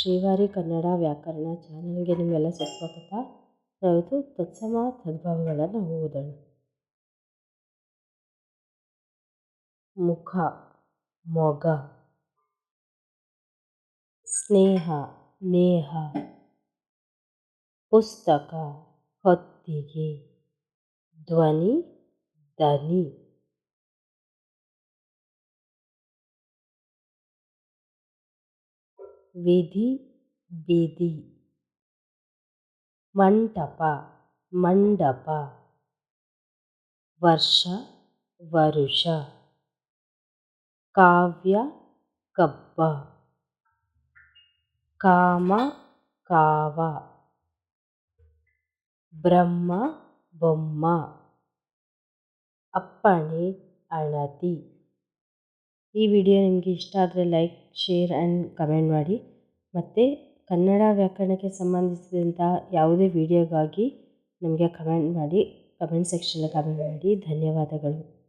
ಶ್ರೀವಾರಿ ಕನ್ನಡ ವ್ಯಾಕರಣ ಚಾನಲ್ಗೆ ನಿಮಗೆಲ್ಲ ಸುಸ್ವಾಗತ. ನಾವಿದು ತತ್ಸಮ ತದ್ಭಾವಗಳನ್ನು ಓದೋಣ. ಮುಖ, ಮೊಗ, ಸ್ನೇಹ, ನೇಹ, ಪುಸ್ತಕ, ಹೊತ್ತಿಗೆ, ಧ್ವನಿ ದನಿ ವಿಧಿ ಬಿಧಿ ಮಂಟಪ ಮಂಡಪ. ವರ್ಷ ವರುಷ. ಕಾವ್ಯ ಕಬ್ಬ. ಕಾಮ ಕಾವ. ಬ್ರಹ್ಮ ಬೊಮ್ಮ. ಅಪ್ಪಣೆ ಅಣತಿ. ಈ ವಿಡಿಯೋ ನಿಮಗೆ ಇಷ್ಟ ಆದರೆ ಲೈಕ್, ಶೇರ್ ಆ್ಯಂಡ್ ಕಮೆಂಟ್ ಮಾಡಿ. ಮತ್ತು ಕನ್ನಡ ವ್ಯಾಕರಣಕ್ಕೆ ಸಂಬಂಧಿಸಿದಂಥ ಯಾವುದೇ ವಿಡಿಯೋಗಾಗಿ ನಮಗೆ ಕಮೆಂಟ್ ಮಾಡಿ, ಕಮೆಂಟ್ ಸೆಕ್ಷನಲ್ಲಿ ಕಮೆಂಟ್ ಮಾಡಿ. ಧನ್ಯವಾದಗಳು.